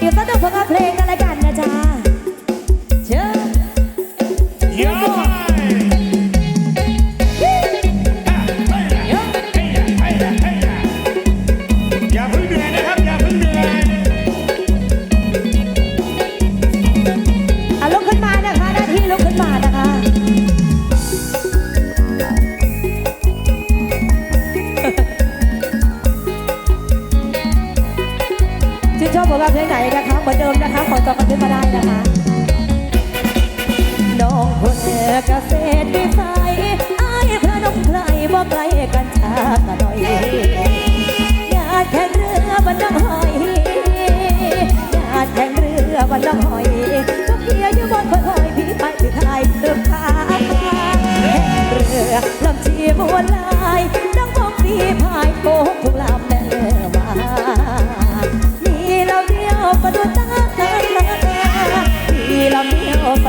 เดี๋ยวตั้งแต่ผลเพลงกันละกันนะจ๊ะเชิญ ชอบผลงานเพลงไหนนะคะเหมือนเดิมนะคะ ขอจองกันขึ้นมาได้นะคะ น้องคนเอกษตรวิสัยไอ้พระน้องใครบ่ไกลกันชาตะหน่อยญาติแข่งเรือบันน้งหอยญาติแข่งเรือบันน้งหอยก็เพียอยู่บนพลอยพี่ไปถืไทายเติมขาแข่งเรือลำชีมวนลาย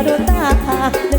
都大。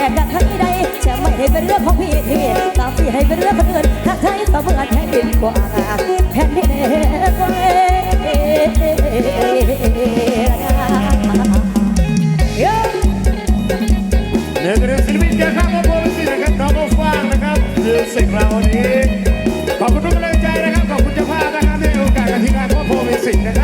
กันทั้งใดจะไม่ให้เป็นเรื่องของพี่ที่ตามที่ให้เป็นเรื่องคนอื่นถ้าใช้ตะเบื่อแค่ดินกว่าแผ่นดินก็เอ๊ะเดี๋ยวเดียวศิผู้ามมาโพสต์นะครับน้องก็ฟังนะครับคือสิ่เหานี้ขอบคุณทุกกำลังใจนะครับขอบคุณเจ้าภาพนะครับที่โอกาสกับที่งานพ่อโพสต์สิทธิ์นะครับ